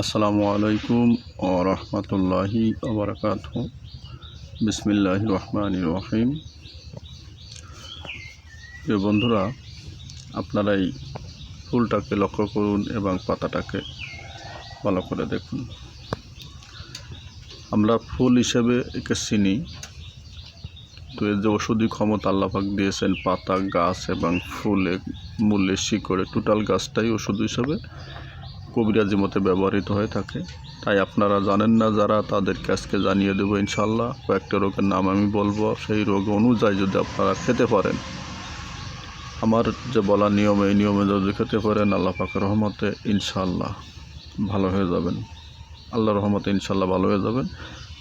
আসসালামু আলাইকুম ও রহমতুল্লাহি ওবরাকাত বিসমিল্লাহ রহমান রহিম। প্রিয় বন্ধুরা, আপনারা এই ফুলটাকে লক্ষ্য করুন এবং পাতাটাকে ভালো করে দেখুন। আমরা ফুল হিসেবে একে চিনি। তো এর যে ওষুধি ক্ষমতা আল্লাপাক দিয়েছেন, পাতা, গাছ এবং ফুলে মূল্যে শিকড়ে, টোটাল গাছটাই ওষুধ হিসেবে কবিরাজি মতে ব্যবহৃত হয়ে থাকে। তাই আপনারা জানেন না যারা, তাদেরকে আজকে জানিয়ে দেবো ইনশাল্লাহ কয়েকটা রোগের নাম আমি বলব। সেই রোগ অনুযায়ী যদি আপনারা খেতে পারেন, আমার যে বলা নিয়ম, এই নিয়মে যদি খেতে পারেন, আল্লাহ পাকের রহমতে ইনশাল্লাহ ভালো হয়ে যাবেন। আল্লাহ রহমতে ইনশাল্লাহ ভালো হয়ে যাবেন।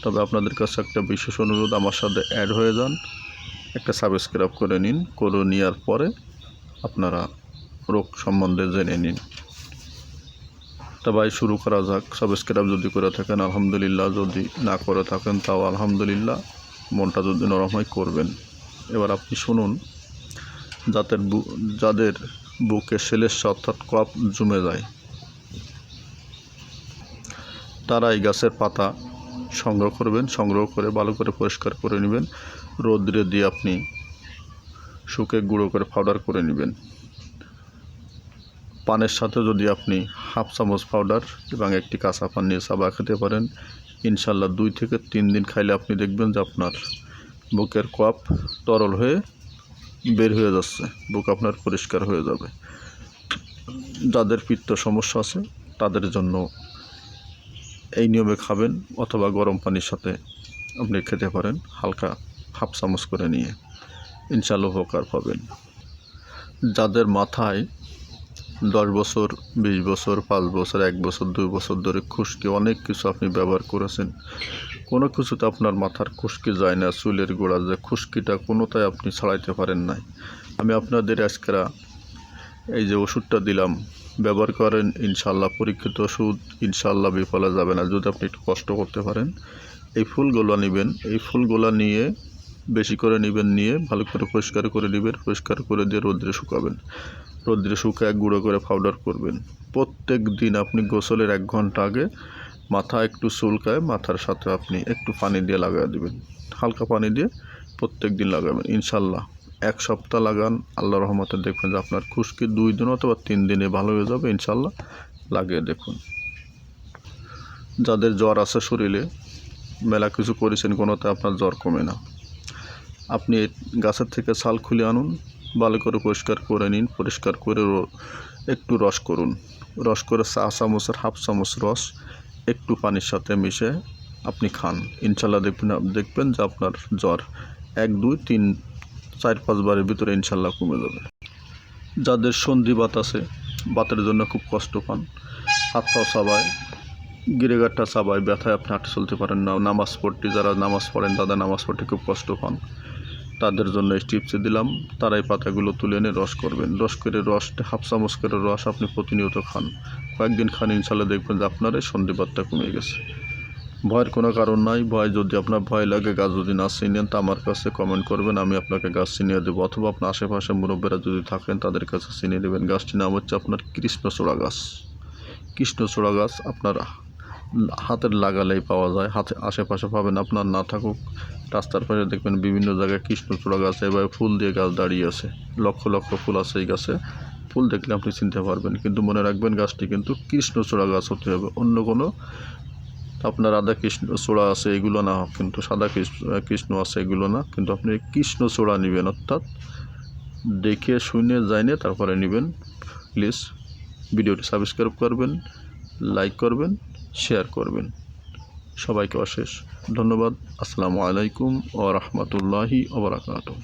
তবে আপনাদের কাছে একটা বিশেষ অনুরোধ, আমার সাথে অ্যাড হয়ে যান। একটা সাবস্ক্রাইব করে নিন। করে নেওয়ার পরে আপনারা রোগ সম্বন্ধে জেনে নিন। ভাই শুরু করা যাক। সাবস্ক্রাইব যদি করে থাকেন, আলহামদুলিল্লাহ। যদি না করে থাকেন, তাও আলহামদুলিল্লাহ। মনটা যদি নরম হয়, করবেন। এবার আপনি শুনুন, যাদের যাদের বুকে সেলেসা অর্থাৎ কপ জমে যায় তারা এই গাছের পাতা সংগ্রহ করবেন, সংগ্রহ করে ভালো করে পরিষ্কার করে নেবেন। রোদ্রে দিয়ে আপনি শুকে গুঁড়ো করে পাউডার করে নেবেন। পানের সাথে যদি আপনি হাফ চামচ পাউডার এবং একটি কাঁচা পান নিয়ে চাবা খেতে পারেন ইনশাল্লাহ দুই থেকে তিন দিন খাইলে আপনি দেখবেন যে আপনার বুকের কপ তরল হয়ে বের হয়ে যাচ্ছে, বুক আপনার পরিষ্কার হয়ে যাবে। যাদের পিত্ত সমস্যা আছে, তাদের জন্য এই নিয়মে খাবেন অথবা গরম পানির সাথে আপনি খেতে পারেন, হালকা হাফ চামচ করে নিয়ে। ইনশাল্লাহ উপকার পাবেন। যাদের মাথায় দশ বছর, বিশ বছর, পাঁচ বছর, এক বছর, দুই বছর ধরে খুশকি, অনেক কিছু আপনি ব্যবহার করেছেন। কোনো কিছুতে আপনার মাথার খুশকি যায় না, চুলের গোড়া যে খুশকিটা কোনোটাই আপনি ছাড়াইতে পারেন নাই। আমি আপনাদের আজকেরা এই যে ওষুধটা দিলাম, ব্যবহার করেন ইনশাল্লাহ পরীক্ষিত ওষুধ ইনশাল্লাহ বিফলে যাবে না। যদি আপনি একটু কষ্ট করতে পারেন, এই ফুলগুলো নেবেন, এই ফুলগুলো নিয়ে বেশি করে নেবেন, নিয়ে ভালো করে পরিষ্কার করে নেবেন, পরিষ্কার করে দিয়ে রোদ্রে শুকাবেন। রোদ্রে শুকায় গুঁড়ো করে পাউডার করবেন। প্রত্যেক দিন আপনি গোসলের এক ঘণ্টা আগে মাথা একটু চুলকায় মাথার সাথে আপনি একটু পানি দিয়ে লাগাই দেবেন। হালকা পানি দিয়ে প্রত্যেক দিন লাগাবেন। ইনশাল্লাহ এক সপ্তাহ লাগান আল্লাহ রহমতে দেখবেন যে আপনার খুশকি দুই দিন অথবা তিন দিনে ভালো হয়ে যাবে। ইনশাল্লাহ লাগিয়ে দেখুন। যাদের জ্বর আছে শরীরে, মেলা কিছু করেছেন কোনোতে আপনার জ্বর কমে না। আপনি গাছের থেকে ছাল খুলে আনুন ভালো করে পরিষ্কার করে নিন, পরিষ্কার করে একটু রস করুন। রস করে চা চামচের হাফ চামচ রস, একটু পানির সাথে মিশে আপনি খান। ইনশাল্লাহ দেখবেন দেখবেন যে আপনার জ্বর এক, দুই, তিন, চার, পাঁচ বারের ভিতরে ইনশাল্লাহ কমে যাবে। যাদের সন্ধি বাত আছে বাতের জন্য খুব কষ্ট পান। হাত পাও চাবায় গিরেগাটটা চাবায়, ব্যথায় আপনি হাঁটতে চলতে পারেন না। নামাজ পড়তে যারা নামাজ পড়েন, তাদের নামাজ পড়তে খুব কষ্ট পান। তাদের জন্য এই টিপসে দিলাম। তারাই পাতাগুলো তুলে এনে রস করবেন। রস করে রস, হাফ চামচ করে রস আপনি প্রতিনিয়ত খান। কয়েকদিন খান ইনশাল্লাহ দেখবেন যে আপনার এই সন্ধিবাতটা কমে গেছে। ভয়ের কোনো কারণ নাই। ভয় যদি আপনার ভয় লাগে, গাছ যদি না চিনেন তা আমার কাছে কমেন্ট করবেন। আমি আপনাকে গাছ চিনিয়ে দেবো। অথবা আপনার আশেপাশে মুরব্বীরা যদি থাকেন, তাদের কাছে চিনিয়ে দেবেন গাছটির নাম হচ্ছে আপনার কৃষ্ণচূড়া গাছ। কৃষ্ণচূড়া গাছ আপনার হাতের লাগালেই পাওয়া যায়। হাতে, আশেপাশে পাবেন আপনার না থাকুক। রাস্তার পাশে দেখবেন বিভিন্ন জায়গায় কৃষ্ণচূড়া গাছ এভাবে ফুল দিয়ে গাছ দাঁড়িয়ে আছে। লক্ষ লক্ষ ফুল আছে এই গাছে। ফুল দেখলে আপনি চিনতে পারবেন। কিন্তু মনে রাখবেন গাছটি কিন্তু কৃষ্ণচূড়া গাছ হতে হবে। অন্য কোনো আপনার রাধা কৃষ্ণ চূড়া আছে, এগুলো না। কিন্তু সাদা কৃষ্ণ কৃষ্ণ আছে, এগুলো না। কিন্তু আপনি কৃষ্ণ চূড়া নেবেন, অর্থাৎ দেখে, শুনে জাইনে তারপরে নেবেন। প্লিজ ভিডিওটি সাবস্ক্রাইব করবেন, লাইক করবেন, শেয়ার করবেন। সবাইকে অশেষ ধন্যবাদ। আসসালামু আলাইকুম ও রহমতুল্লাহি ওবরাকাতুহ